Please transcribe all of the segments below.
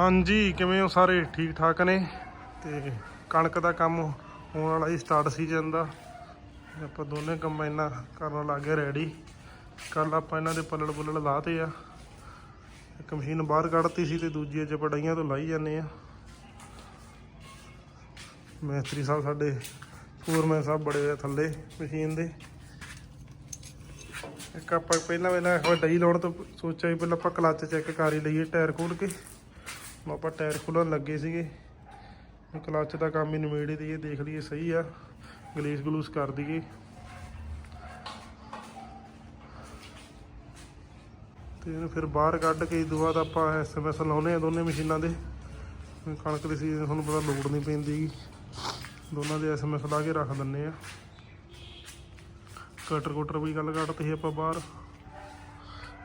ਹਾਂਜੀ, ਕਿਵੇਂ ਹੋ ਸਾਰੇ? ਠੀਕ ਠਾਕ ਨੇ? ਤੇ ਕਣਕ ਦਾ ਕੰਮ ਹੋਣ ਵਾਲਾ ਹੀ ਸਟਾਰਟ ਸੀਜ਼ਨ ਦਾ। ਆਪਾਂ ਦੋਨੇ ਕੰਬਾਈਨਾਂ ਕਰਨ ਲੱਗ ਗਏ ਰੈਡੀ ਕੱਲ ਆਪਾਂ ਇਹਨਾਂ ਦੇ ਪੱਲੜ ਪੁੱਲੜ ਲਾਤੇ ਆ। ਇੱਕ ਮਸ਼ੀਨ ਬਾਹਰ ਕੱਢਤੀ ਸੀ ਤੇ ਦੂਜੀ ਅੱਜ ਪੜਾਈਆਂ ਤੋਂ ਲਾਈ ਜਾਂਦੇ ਆ। ਮੈਸਤਰੀ ਸਾਹਿਬ ਸਾਡੇ ਫੋਰਮੈਨ ਸਾਹਿਬ ਬੜੇ ਹੋਏ ਆ ਥੱਲੇ ਮਸ਼ੀਨ ਦੇ। ਇੱਕ ਆਪਾਂ ਪਹਿਲਾਂ ਪਹਿਲਾਂ ਇੱਕ ਵਾਰ ਡਈ ਲਾਉਣ ਤੋਂ ਸੋਚਿਆ ਵੀ ਪਹਿਲਾਂ ਆਪਾਂ ਕਲੱਚ ਚੈੱਕ ਕਰ ਹੀ ਲਈਏ, ਟਾਇਰ ਖੋਲ ਕੇ। ਆਪਾਂ ਟਾਇਰ ਖੋਲਣ ਲੱਗੇ ਸੀਗੇ। ਵੀ ਕਲੱਚ ਦਾ ਕੰਮ ਹੀ ਨਿਬੇੜ ਹੀ ਦਈਏ, ਦੇਖ ਲਈਏ ਸਹੀ ਆ। ਗਲੇਸ ਗਲੂਸ ਕਰ ਦਈਏ। ਤੇ ਇਹਨੂੰ ਫਿਰ ਬਾਹਰ ਕੱਢ ਕੇ ਦੁਆ ਬਾਅਦ ਆਪਾਂ ਐਸਐਮਐਸ ਲਾਉਨੇ ਆ ਦੋਨੇ ਮਸ਼ੀਨਾਂ ਦੇ। ਕਣਕ ਦੀ ਸੀਜ਼ਨ ਤੁਹਾਨੂੰ ਪਤਾ ਲੋੜ ਨਹੀਂ ਪੈਂਦੀ। ਗੀ। ਦੋਨਾਂ ਦੇ ਐਸਐਮਐਸ ਲਾ ਕੇ ਰੱਖ ਦਿੰਨੇ ਆ। ਕਟਰ ਕੋਟਰ ਵੀ ਗੱਲ ਕੱਢਤੀ ਸੀ ਆਪਾਂ ਬਾਹਰ।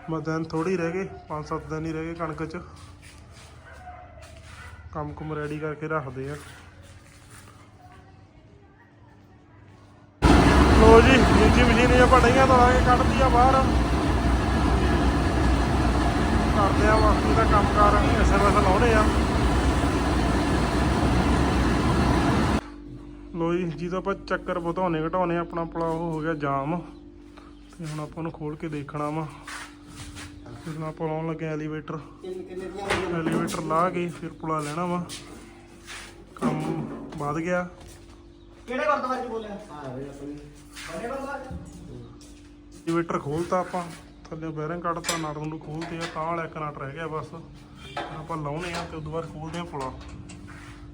ਮੈਂ ਦਿਨ ਥੋੜੀ ਰਹਿ ਗਏ 5-7 ਦਿਨ ਹੀ ਰਹਿ ਗਏ ਕਣਕ 'ਚ। ਕੰਮ ਕੁਮ ਰੈਡੀ ਕਰਕੇ ਰੱਖਦੇ ਆ। ਲੋ ਜੀ ਦੂਜੀ ਮਸ਼ੀਨ ਇਹ ਆਪਾਂ ਡਈਆਂ ਤੋਂ ਕੇ ਕੱਢਦੀ ਆ ਬਾਹਰ। ਕਰਦੇ ਆ ਬਾਕੀ ਦਾ ਕੰਮ ਕਰ ਐਸਐਮਐਸ ਲਾਉਣੇ ਆ। ਲੋ ਜੀ, ਜਦੋਂ ਆਪਾਂ ਚੱਕਰ ਵਧਾਉਣੇ ਘਟਾਉਣੇ ਆਪਣਾ ਪਲਾ ਉਹ ਹੋ ਗਿਆ ਜਾਮ। ਤੇ ਹੁਣ ਆਪਾਂ ਨੂੰ ਖੋਲ ਕੇ ਦੇਖਣਾ ਵਾ। ਫਿਰ ਨਾ ਆਪਾਂ ਲਾਉਣ ਲੱਗੇ ਐਲੀਵੇਟਰ ਐਲੀਵੇਟਰ ਲਾ ਕੇ ਫਿਰ ਪੁਲਾ ਲੈਣਾ ਵਾ। ਕੰਮ ਵੱਧ ਗਿਆ। ਕਿਹੜੇ ਗੁਰਦੁਆਰੇ ਚ ਬੋਲਿਆ? ਹਾਂ ਵੇ ਆਪਣੀ। ਬਣੇ ਬੰਦਾ ਐਲੀਵੇਟਰ ਖੋਲਤਾ ਆਪਾਂ। ਥੱਲੇ ਬੈਰਿੰਗ ਕੱਢਤਾ ਨਟ ਨੂੰ ਖੋਲਤੇ ਆ ਤਾਂ ਵਾਲਾ ਇੱਕ ਨਟ ਰਹਿ ਗਿਆ ਬਸ। ਆਪਾਂ ਲਾਉਣੇ ਆ ਤੇ ਉਦੋਂ ਬਾਅਦ ਖੋਲਦੇ ਆ ਪੁਲਾ।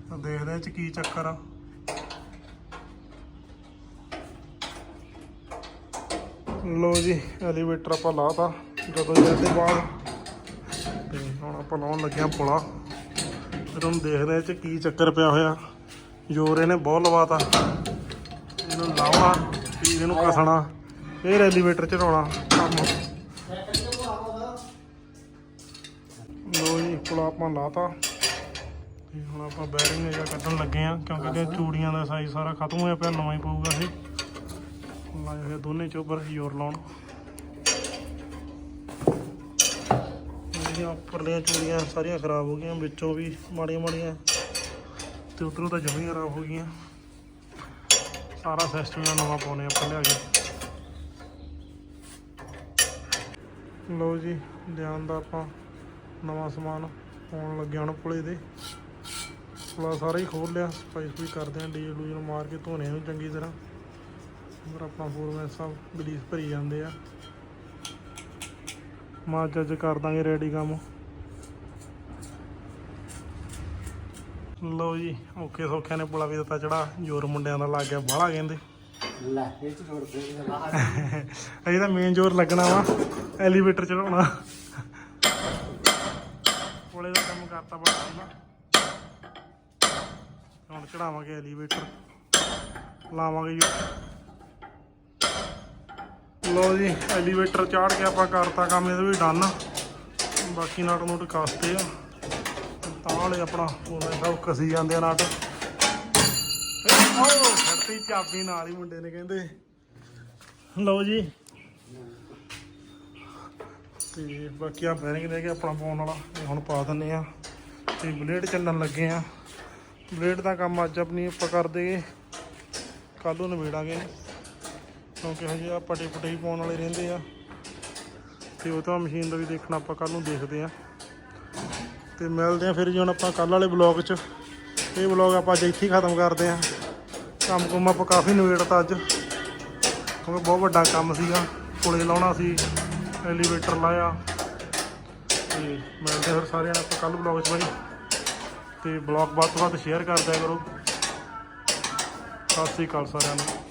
ਤਾਂ ਦੇਖਦੇ ਆ ਚ ਕੀ ਚੱਕਰ ਆ। ਲੋ ਜੀ ਐਲੀਵੇਟਰ ਆਪਾਂ ਲਾਤਾ। ਜਦੋਂ ਇਹਦੇ ਬਾਅਦ। ਤੇ ਹੁਣ ਆਪਾਂ ਲਾਉਣ ਲੱਗਿਆ ਪੁਲਾ। ਫਿਰ ਹੁਣ ਦੇਖਦੇ ਆ ਚ ਕੀ ਚੱਕਰ ਪਿਆ ਹੋਇਆ। ਜ਼ੋਰ ਇਹਨੇ ਬਹੁਤ ਲਵਾਤਾ। ਇਹਨੂੰ ਲਾਉਣਾ ਫਿਰ ਇਹਨੂੰ ਕਸਣਾ ਫਿਰ ਐਲੀਵੇਟਰ ਚੜਾਉਣਾ ਕੰਮ। ਲੋ ਜੀ, ਪੁਲਾ ਆਪਾਂ ਲਾਤਾ। ਤੇ ਹੁਣ ਆਪਾਂ ਬੈਰਿੰਗ ਜਿਹੜਾ ਕੱਢਣ ਲੱਗੇ ਆ ਕਿਉਂਕਿ ਇਹਦੀਆਂ ਚੂੜੀਆਂ ਦਾ ਸਾਈਜ਼ ਸਾਰਾ ਖਤਮ ਹੋਇਆ ਪਿਆ, ਨਵਾਂ ਹੀ ਪਊਗਾ ਇਹ। ਲਾਏ ਹੋਏ ਦੋਨੇ ਚੋਬਰ ਜ਼ੋਰ ਲਾਉਣ। ਜਿਹੜੀਆਂ ਉੱਪਰਲੀਆਂ ਚੂੜੀਆਂ ਸਾਰੀਆਂ ਖਰਾਬ ਹੋ ਗਈਆਂ, ਵਿੱਚੋਂ ਵੀ ਮਾੜੀਆਂ ਮਾੜੀਆਂ ਤੇ ਉਧਰੋਂ ਤਾਂ ਜਮੀ ਖਰਾਬ ਹੋ ਗਈਆਂ। ਸਾਰਾ ਸਿਸਟਮ ਦਾ ਨਵਾਂ ਪਾਉਣੇ ਆਪਾਂ ਲਿਆ ਕੇ। ਲਓ ਜੀ ਲਿਆਉਣ ਦਾ ਆਪਾਂ ਨਵਾਂ ਸਮਾਨ ਪਾਉਣ ਲੱਗਿਆ ਹੁਣ ਪੁਲੇ ਦੇ। ਪੁਲਾ ਸਾਰਾ ਹੀ ਖੋਲ ਲਿਆ ਸਫ਼ਾਈ ਸੁਈ ਕਰਦੇ ਆਂ ਡੀਜ਼ਲ ਡੂਜ਼ਲ ਮਾਰ ਕੇ ਧੋਣੇ ਨੂੰ ਚੰਗੀ ਤਰ੍ਹਾਂ। ਫਿਰ ਆਪਣਾ ਫੋਰਮੈਨ ਸਭ ਗਲੀਸ ਭਰੀ ਜਾਂਦੇ ਆ। ਮਾਜ ਅੱਜ ਕਰ ਦਾਂਗੇ ਰੈਡੀ ਕੰਮ। ਲਓ ਜੀ ਓਕੇ ਸੌਖਿਆਂ ਨੇ ਪੁਲਾ ਵੀ ਦਿੱਤਾ ਚੜਾ ਜ਼ੋਰ ਮੁੰਡਿਆਂ ਦਾ ਲੱਗ ਗਿਆ ਬਾਹਲਾ ਕਹਿੰਦੇ। ਲੈ ਇਹ ਚ ਦੇ ਤਾਂ ਮੇਨ ਜ਼ੋਰ ਲੱਗਣਾ ਵਾ ਐਲੀਵੇਟਰ ਚੜਾਉਣਾ। ਕੋਲੇ ਦਾ ਕੰਮ ਕਰਤਾ ਬੜਾ ਹੁਣ ਚੜਾਵਾਂਗੇ ਐਲੀਵੇਟਰ ਲਾਵਾਂਗੇ ਜੀ। ਲੋ ਜੀ ਐਲੀਵੇਟਰ ਚਾੜ ਕੇ ਆਪਾਂ ਕਰਤਾ ਕੰਮ, ਇਹਦਾ ਵੀ ਡਨ ਬਾਕੀ ਨਟ ਨੂਟ ਕਾਸਤੇ ਆ। ਤਾਂ ਵਾਲੇ ਆਪਣਾ ਉਹਨੇ ਸਭ ਕਸੀ ਜਾਂਦੇ ਆ ਨਟ। ਓ ਛੱਡਤੀ ਚਾਬੀ ਨਾਲ ਹੀ ਮੁੰਡੇ ਨੇ ਕਹਿੰਦੇ। ਲਓ ਜੀ। ਤੇ ਬਾਕੀ ਆ ਬੈਰਿੰਗ ਰਹਿ ਗਿਆ ਆਪਣਾ ਪਾਉਣ ਵਾਲਾ, ਇਹ ਹੁਣ ਪਾ ਦਿੰਨੇ ਆ। ਤੇ ਬਲੇਡ ਚੱਲਣ ਲੱਗੇ ਆ। ਬਲੇਡ ਦਾ ਕੰਮ ਅੱਜ ਆਪਣੀ ਆਪਾਂ ਕਰ ਦੇਗੇ ਕੱਲ ਨੂੰ ਨਿਬੇੜਾਂਗੇ। ਕਿਉਂਕਿ ਹਜੇ ਆ, ਪਟੇ ਪਟੇ ਹੀ ਪਾਉਣ ਵਾਲੇ ਰਹਿੰਦੇ ਆ। ਤੇ ਉਹ ਤਾਂ ਮਸ਼ੀਨ ਦਾ ਵੀ ਦੇਖਣਾ ਆਪਾਂ ਕੱਲ ਨੂੰ ਦੇਖਦੇ ਆ। ਤੇ ਮਿਲਦੇ ਆ ਫਿਰ ਜੀ ਹੁਣ ਆਪਾਂ ਕੱਲ ਵਾਲੇ ਬਲੌਗ 'ਚ। ਇਹ ਬਲੌਗ ਆਪਾਂ ਅੱਜ ਇੱਥੇ ਹੀ ਖਤਮ ਕਰਦੇ ਆ। ਕੰਮ ਕੁਮ ਆਪਾਂ ਕਾਫੀ ਨਿਬੇੜਤਾ ਅੱਜ। ਕਿਉਂਕਿ ਬਹੁਤ ਵੱਡਾ ਕੰਮ ਸੀਗਾ। ਕੋਲੇ ਲਾਉਣਾ ਸੀ ਐਲੀਵੇਟਰ ਲਾਇਆ। ਤੇ ਮਿਲਦੇ ਫਿਰ ਸਾਰਿਆਂ ਨਾਲ ਆਪਾਂ ਕੱਲ ਬਲੌਗ 'ਚ ਬਾਈ। ਤੇ ਬਲੌਗ ਵੱਧ ਤੋਂ ਵੱਧ ਸ਼ੇਅਰ ਕਰ ਦਿਆ ਕਰੋ। ਸਤਿ ਸ੍ਰੀ ਅਕਾਲ ਸਾਰਿਆਂ ਨੂੰ।